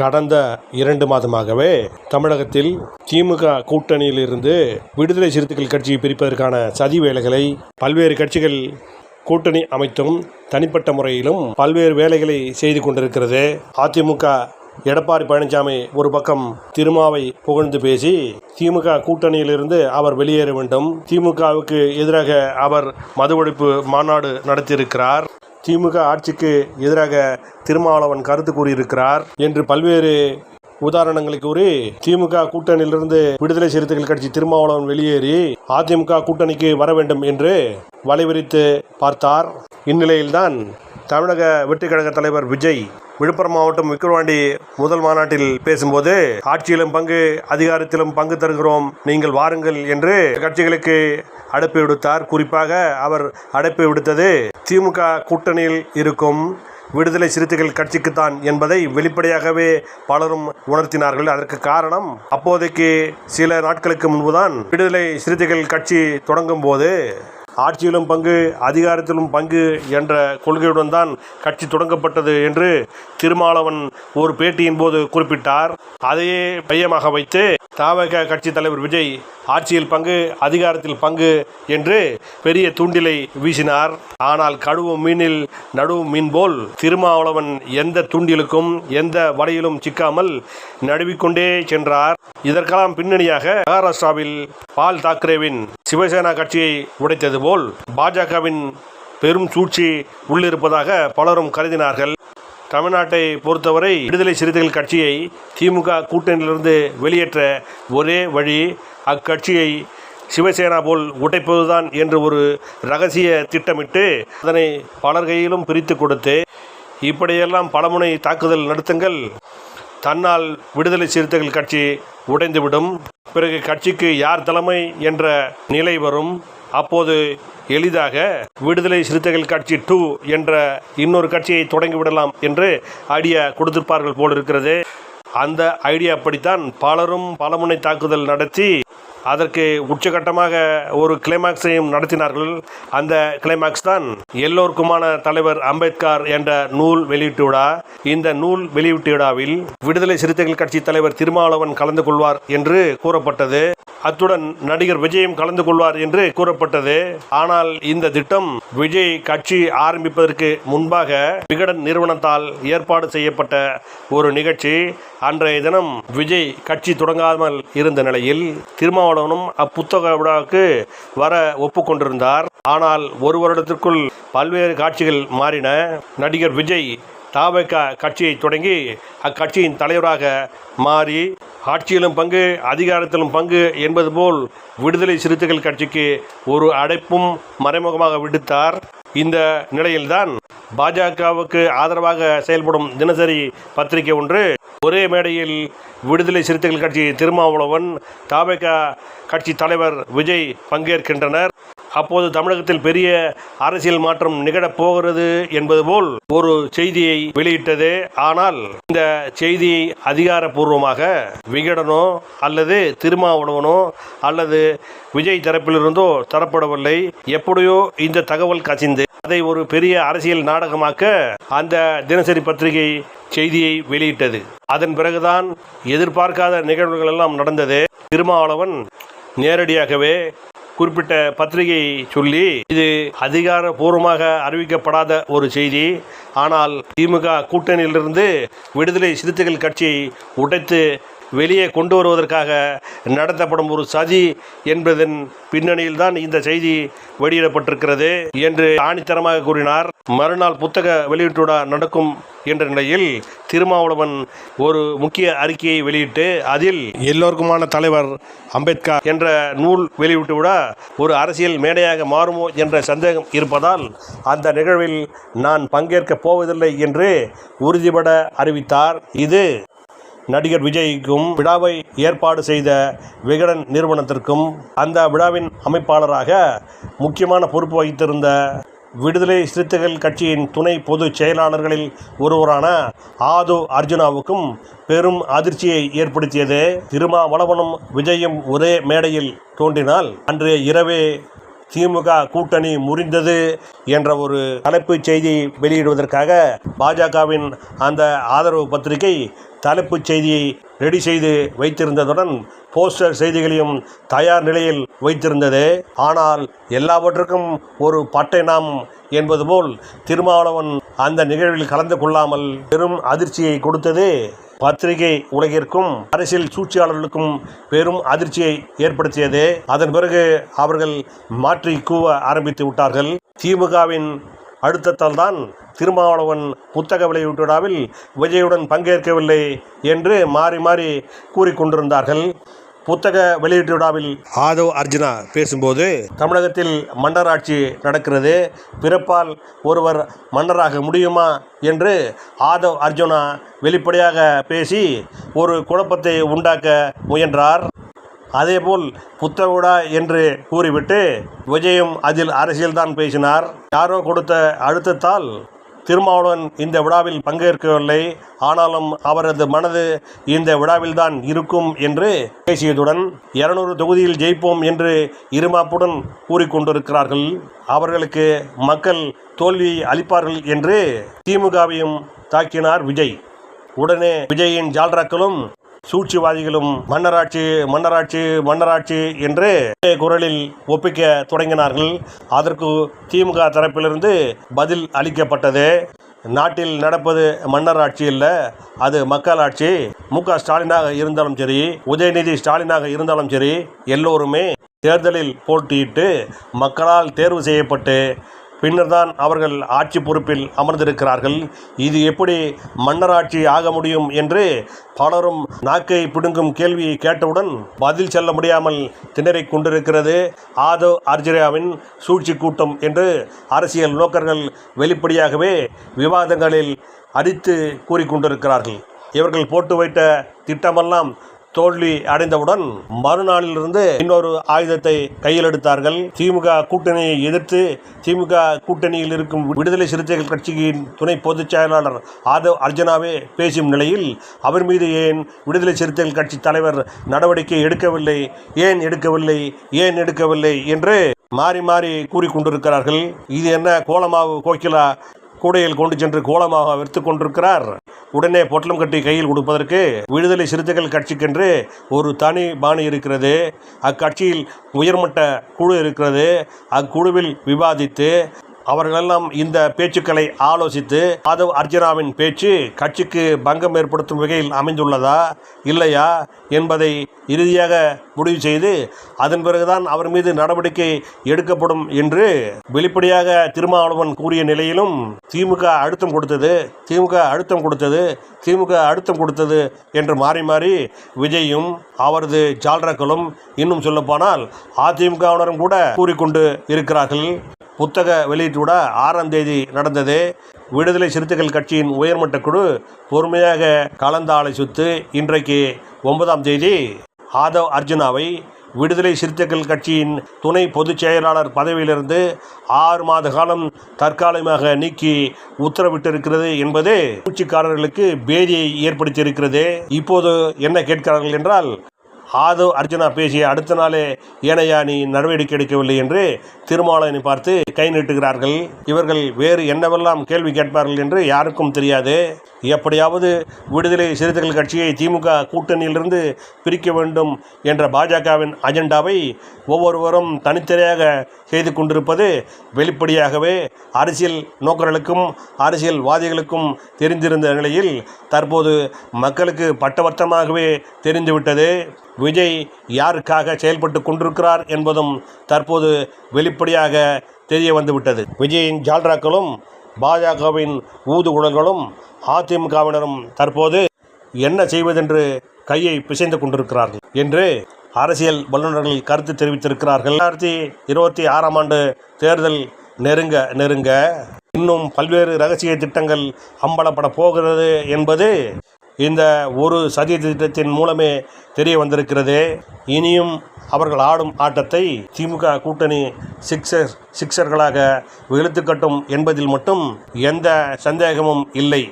கடந்த இரண்டு மாதமாகவே தமிழகத்தில் திமுக கூட்டணியிலிருந்து விடுதலை சிறுத்தைகள் கட்சியை பிரிப்பதற்கான சதி வேலைகளை பல்வேறு கட்சிகள் கூட்டணி அமைத்தும் தனிப்பட்ட முறையிலும் பல்வேறு வேலைகளை செய்து கொண்டிருக்கிறது. அதிமுக எடப்பாடி பழனிசாமி ஒரு பக்கம் திருமாவை புகழ்ந்து பேசி திமுக கூட்டணியிலிருந்து அவர் வெளியேற வேண்டும். திமுகவுக்கு எதிராக அவர் மது ஒழிப்பு மாநாடு நடத்தியிருக்கிறார். திமுக ஆட்சிக்கு எதிராக திருமாவளவன் கருத்து கூறியிருக்கிறார் என்று பல்வேறு உதாரணங்களை கூறி திமுக கூட்டணியிலிருந்து விடுதலை சிறுத்தைகள் கட்சி திருமாவளவன் வெளியேறி அதிமுக கூட்டணிக்கு வர வேண்டும் என்று வலைவிரித்து பார்த்தார். இந்நிலையில்தான் தமிழக வெற்றி கழக தலைவர் விஜய் விழுப்புரம் மாவட்டம் விக்கிரவாண்டி முதல் மாநாட்டில் பேசும்போது ஆட்சியிலும் பங்கு அதிகாரத்திலும் பங்கு தருகிறோம் நீங்கள் வாருங்கள் என்று கட்சிகளுக்கு அழைப்பு விடுத்தார். குறிப்பாக அவர் அடைப்பை விடுத்தது திமுக கூட்டணியில் இருக்கும் விடுதலை சிறுத்தைகள் கட்சிக்குத்தான் என்பதை வெளிப்படையாகவே பலரும் உணர்த்தினார்கள். அதற்கு காரணம் அப்போதைக்கு சில நாட்களுக்கு முன்புதான் விடுதலை சிறுத்தைகள் கட்சி தொடங்கும் போது ஆட்சியிலும் பங்கு அதிகாரத்திலும் பங்கு என்ற கொள்கையுடன் தான் கட்சி தொடங்கப்பட்டது என்று திருமாவளவன் ஒரு பேட்டியின் போது குறிப்பிட்டார். அதையே மையமாக வைத்து தாவக கட்சி தலைவர் விஜய் ஆட்சியில் பங்கு அதிகாரத்தில் பங்கு என்று பெரிய தூண்டிலை வீசினார். ஆனால் கடுவும் மீனில் நடுவும் மீன் போல் திருமாவளவன் எந்த தூண்டிலுக்கும் எந்த வலையிலும் சிக்காமல் நடுவிக்கொண்டே சென்றார். இதற்கெல்லாம் பின்னணியாக மகாராஷ்டிராவில் பால் தாக்கரேவின் சிவசேனா கட்சியை உடைத்தது போல் பாஜகவின் பெரும் சூழ்ச்சி உள்ளிருப்பதாக பலரும் கருதினார்கள். தமிழ்நாட்டை பொறுத்தவரை விடுதலை சிறுத்தைகள் கட்சியை திமுக கூட்டணியிலிருந்து வெளியேற்ற ஒரே வழி அக்கட்சியை சிவசேனா போல் உடைப்பதுதான் என்று ஒரு ரகசிய திட்டமிட்டு அதனை பலர் கையிலும் பிரித்து கொடுத்து இப்படியெல்லாம் பலமுனை தாக்குதல் நடத்துங்கள். தன்னால் விடுதலை சிறுத்தைகள் கட்சி உடைந்துவிடும். பிறகு கட்சிக்கு யார் தலைமை என்ற நிலை வரும். அப்போது எளிதாக விடுதலை சிறுத்தைகள் கட்சி டூ என்ற இன்னொரு கட்சியை தொடங்கிவிடலாம் என்று ஐடியா கொடுத்திருப்பார்கள் போல் இருக்கிறது அந்த ஐடியா அப்படித்தான் பலரும் பலமுனை தாக்குதல் நடத்தி அதற்கு உச்சகட்டமாக ஒரு கிளைமாக்ஸையும் நடத்தினார்கள். அந்த கிளைமாக்ஸ் தான் எல்லோருக்குமான தலைவர் அம்பேத்கர் என்ற நூல் வெளியீட்டு விழா. இந்த நூல் வெளியீட்டு விழாவில் விடுதலை சிறுத்தைகள் கட்சி தலைவர் திருமாவளவன் கலந்து கொள்வார் என்று கூறப்பட்டது. அத்துடன் நடிகர் விஜயும் கலந்து கொள்வார் என்று கூறப்பட்டது. ஆனால் இந்த திட்டம் விஜய் கட்சி ஆரம்பிப்பதற்கு முன்பாக விகடன் நிறுவனத்தால் ஏற்பாடு செய்யப்பட்ட ஒரு நிகழ்ச்சி. அன்றைய தினம் விஜய் கட்சி தொடங்காமல் இருந்த நிலையில் திருமாவளவனும் அப்புத்தக விழாவுக்கு வர ஒப்புக்கொண்டிருந்தார். ஆனால் ஒரு வருடத்திற்குள் பல்வேறு காட்சிகள் மாறின. நடிகர் விஜய் தாவக கட்சியை தொடங்கி அக்கட்சியின் தலைவராக மாறி ஆட்சியிலும் பங்கு அதிகாரத்திலும் பங்கு என்பது போல் விடுதலை சிறுத்தைகள் கட்சிக்கு ஒரு அடைப்பும் மறைமுகமாக விடுத்தார். இந்த நிலையில்தான் பாஜகவுக்கு ஆதரவாக செயல்படும் தினசரி பத்திரிகை ஒன்று ஒரே மேடையில் விடுதலை சிறுத்தைகள் கட்சி திருமாவளவன் தாபக கட்சி தலைவர் விஜய் பங்கேற்கின்றனர். அப்போது தமிழகத்தில் பெரிய அரசியல் மாற்றம் நிகழப் போகிறது என்பது போல் ஒரு செய்தியை வெளியிட்டது. ஆனால் இந்த செய்தியை அதிகாரப்பூர்வமாக விகடனோ அல்லது திருமாவளவனோ அல்லது விஜய் தரப்பிலிருந்தோ தரப்படவில்லை. எப்படியோ இந்த தகவல் கசிந்து அதை ஒரு பெரிய அரசியல் நாடகமாக்க அந்த தினசரி பத்திரிகை செய்தியை வெளியிட்டது. அதன் பிறகுதான் எதிர்பார்க்காத நிகழ்வுகள் எல்லாம் நடந்தது. திருமாவளவன் நேரடியாகவே குறிப்பிட்ட பத்திரிகையை சொல்லி இது அதிகாரபூர்வமாக அறிவிக்கப்படாத ஒரு செய்தி. ஆனால் திமுக கூட்டணியிலிருந்து விடுதலை சிறுத்தைகள் கட்சியை உடைத்து வெளியே கொண்டு வருவதற்காக நடத்தப்படும் ஒரு சதி என்பதன் பின்னணியில் தான் இந்த செய்தி வெளியிடப்பட்டிருக்கிறது என்று ஆணித்தரமாக கூறினார். மறுநாள் புத்தக வெளியீட்டுடா நடக்கும் என்ற நிலையில் திருமாவளவன் ஒரு முக்கிய அறிக்கையை வெளியிட்டு அதில் எல்லோருக்குமான தலைவர் அம்பேத்கர் என்ற நூல் வெளியிட்டு விட ஒரு அரசியல் மேடையாக மாறுமோ என்ற சந்தேகம் இருப்பதால் அந்த நிகழ்வில் நான் பங்கேற்கப் போவதில்லை என்று உறுதிபட அறிவித்தார். இது நடிகர் விஜய்க்கும் விழாவை ஏற்பாடு செய்த விகடன் நிறுவனத்திற்கும் அந்த விழாவின் அமைப்பாளராக முக்கியமான பொறுப்பு வகித்திருந்த விடுதலை சிறுத்தைகள் கட்சியின் துணை பொதுச் செயலாளர்களில் ஒருவரான ஆது அர்ஜுனாவுக்கும் பெரும் அதிர்ச்சியை ஏற்படுத்தியது. திருமாவளவனும் விஜயும் ஒரே மேடையில் தோன்றினால் அன்றைய இரவே திமுக கூட்டணி முறிந்தது என்ற ஒரு தலைப்புச் செய்தி வெளியிடுவதற்காக பாஜகவின் அந்த ஆதரவு பத்திரிகை தலைப்புச் செய்தியை ரெடி செய்து வைத்திருந்ததுடன் போஸ்டர் செய்திகளையும் தயார் நிலையில் வைத்திருந்தது. ஆனால் எல்லாவற்றுக்கும் ஒரு பட்டை நாம் என்பது போல் திருமாவளவன் அந்த நிகழ்வில் கலந்து கொள்ளாமல் பெரும் அதிர்ச்சியை கொடுத்தது பத்திரிகை உலகிற்கும் அரசியல் சூழ்ச்சியாளர்களுக்கும் பெரும் அதிர்ச்சியை ஏற்படுத்தியது. அதன் பிறகு அவர்கள் மாற்றி கூவ ஆரம்பித்து விட்டார்கள். திமுகவின் அழுத்தத்தால் தான் திருமாவளவன் புத்தக வெளியீட்டு விழாவில் விஜயுடன் பங்கேற்கவில்லை என்று மாறி மாறி கூறிக்கொண்டிருந்தார்கள். புத்தக வெளியீட்டு விழாவில் ஆதவ் அர்ஜுனா பேசும்போது தமிழகத்தில் மன்னராட்சி நடக்கிறது. பிறப்பால் ஒருவர் மன்னராக முடியுமா என்று ஆதவ் அர்ஜுனா வெளிப்படையாக பேசி ஒரு குழப்பத்தை உண்டாக்க முயன்றார். அதேபோல் புத்தக விழா என்று கூறிவிட்டு விஜயும் அதில் அரசியல்தான் பேசினார். யாரோ கொடுத்த அழுத்தத்தால் திருமாவளவன் இந்த விழாவில் பங்கேற்கவில்லை. ஆனாலும் அவரது மனது இந்த விழாவில்தான் இருக்கும் என்று பேசியதுடன் இருநூறு தொகுதியில் ஜெயிப்போம் என்று இருமாப்புடன் கூறிக்கொண்டிருக்கிறார்கள். அவர்களுக்கு மக்கள் தோல்வி அளிப்பார்கள் என்று திமுகவையும் தாக்கினார் விஜய். உடனே விஜயின் ஜால்ராக்களும் சூழ்ச்சிவாதிகளும் மன்னராட்சி மன்னராட்சி மன்னராட்சி என்று குரலில் ஒப்பிக்க தொடங்கினார்கள். அதற்கு திமுக தரப்பிலிருந்து பதில் அளிக்கப்பட்டது. நாட்டில் நடப்பது மன்னராட்சி இல்ல அது மக்களாட்சி. மு. க. ஸ்டாலினாக இருந்தாலும் சரி உதயநிதி ஸ்டாலினாக இருந்தாலும் சரி எல்லோருமே தேர்தலில் போட்டியிட்டு மக்களால் தேர்வு செய்யப்பட்டு பின்னர்தான் அவர்கள் ஆட்சி பொறுப்பில் அமர்ந்திருக்கிறார்கள். இது எப்படி மன்னராட்சி ஆக முடியும் என்று பலரும் நாக்கை பிடுங்கும் கேள்வியை கேட்டவுடன் பதில் சொல்ல முடியாமல் திணறிக் கொண்டிருக்கிறது. ஆதவ் அர்ஜிராவின் சூழ்ச்சி கூட்டம் என்று அரசியல் நோக்கர்கள் வெளிப்படையாகவே விவாதங்களில் அடித்து கூறிக்கொண்டிருக்கிறார்கள் இவர்கள் போட்டு வைத்த திட்டமெல்லாம் தோல்வி அடைந்தவுடன் மறுநாளிலிருந்து இன்னொரு ஆயுதத்தை கையில் எடுத்தார்கள். திமுக கூட்டணியை எதிர்த்து திமுக கூட்டணியில் இருக்கும் விடுதலை சிறுத்தைகள் கட்சியின் துணை பொதுச் செயலாளர் ஆதவ் அர்ஜுனாவே பேசும் நிலையில் அவர் மீது ஏன் விடுதலை சிறுத்தைகள் கட்சி தலைவர் நடவடிக்கை எடுக்கவில்லை? ஏன் எடுக்கவில்லை? ஏன் எடுக்கவில்லை? என்று மாறி மாறி கூறிக்கொண்டிருக்கிறார்கள் இது என்ன கோலமாவு கோக்கிலா கூடையில் கொண்டு சென்று கோலமாக விற்று கொண்டிருக்கிறார்? உடனே பொட்டலம் கட்டி கையில் கொடுப்பதற்கு விடுதலை சிறுத்தைகள் கட்சிக்கென்று ஒரு தனி பாணி இருக்கிறது. அக்கட்சியில் உயர்மட்ட குழு இருக்கிறது. அக்குழுவில் விவாதித்து அவர்களெல்லாம் இந்த பேச்சுக்களை ஆலோசித்து ஆதவ் அர்ஜுனாவின் பேச்சு கட்சிக்கு பங்கம் ஏற்படுத்தும் வகையில் அமைந்துள்ளதா இல்லையா என்பதை இறுதியாக முடிவு செய்து அதன் பிறகுதான் அவர் மீது நடவடிக்கை எடுக்கப்படும் என்று வெளிப்படையாக திருமாவளவன் கூறிய நிலையிலும் திமுக அழுத்தம் கொடுத்தது திமுக அழுத்தம் கொடுத்தது திமுக அழுத்தம் கொடுத்தது என்று மாறி மாறி விஜயும் அவரது ஜால்ராக்களும் இன்னும் சொல்லப்போனால் அதிமுகவினரும் கூட கூறிக்கொண்டு இருக்கிறார்கள். புத்தக வெளியீட்டு ஆறாம் தேதி நடந்தது. விடுதலை சிறுத்தைகள் கட்சியின் உயர்மட்ட குழு பொறுமையாக கலந்தாலோசித்து இன்றைக்கு ஒன்பதாம் தேதி ஆதவ் அர்ஜுனாவை விடுதலை சிறுத்தைகள் கட்சியின் துணை பொதுச் செயலாளர் பதவியிலிருந்து ஆறு மாத காலம் தற்காலிகமாக நீக்கி உத்தரவிட்டிருக்கிறது என்பது பூச்சிக்காரர்களுக்கு பேதியை ஏற்படுத்தியிருக்கிறது. இப்போது என்ன கேட்கிறார்கள் என்றால் ஆதவ் அர்ஜுனா பேசிய அடுத்த நாளே ஏனையா நீ நடவடிக்கை எடுக்கவில்லை என்று திருமாவளவனை பார்த்து கை நீட்டுகிறார்கள். இவர்கள் வேறு என்னவெல்லாம் கேள்வி கேட்பார்கள் என்று யாருக்கும் தெரியாது. எப்படியாவது விடுதலை சிறுத்தைகள் கட்சியை திமுக கூட்டணியிலிருந்து பிரிக்க வேண்டும் என்ற பாஜகவின் அஜெண்டாவை ஒவ்வொருவரும் தனித்தனியாக செய்து கொண்டிருப்பது வெளிப்படையாகவே அரசியல் நோக்கர்களுக்கும் அரசியல்வாதிகளுக்கும் தெரிந்திருந்த நிலையில் தற்போது மக்களுக்கு பட்டவர்த்தமாகவே தெரிந்துவிட்டது. விஜய் யாருக்காக செயல்பட்டு கொண்டிருக்கிறார் என்பதும் தற்போது வெளிப்படையாக தெரிய வந்துவிட்டது. விஜயின் ஜால்ராக்களும் பாஜகவின் ஊதுகுழல்களும் அதிமுகவினரும் தற்போது என்ன செய்வதென்று கையை பிசைந்து கொண்டிருக்கிறார்கள் என்று அரசியல் வல்லுநர்கள் கருத்து தெரிவித்திருக்கிறார்கள். ரெண்டாயிரத்தி இருபத்தி ஆறாம் ஆண்டு தேர்தல் நெருங்க நெருங்க இன்னும் பல்வேறு ரகசிய திட்டங்கள் அம்பலப்பட போகிறது என்பது இந்த ஒரு சதி திட்டத்தின் மூலமே தெரிய வந்திருக்கிறது. இனியும் அவர்கள் ஆடும் ஆட்டத்தை திமுக கூட்டணி சிக்ஸர் சிக்ஸர்களாக வெளுத்துக்கட்டும் என்பதில் மட்டும் எந்த சந்தேகமும் இல்லை.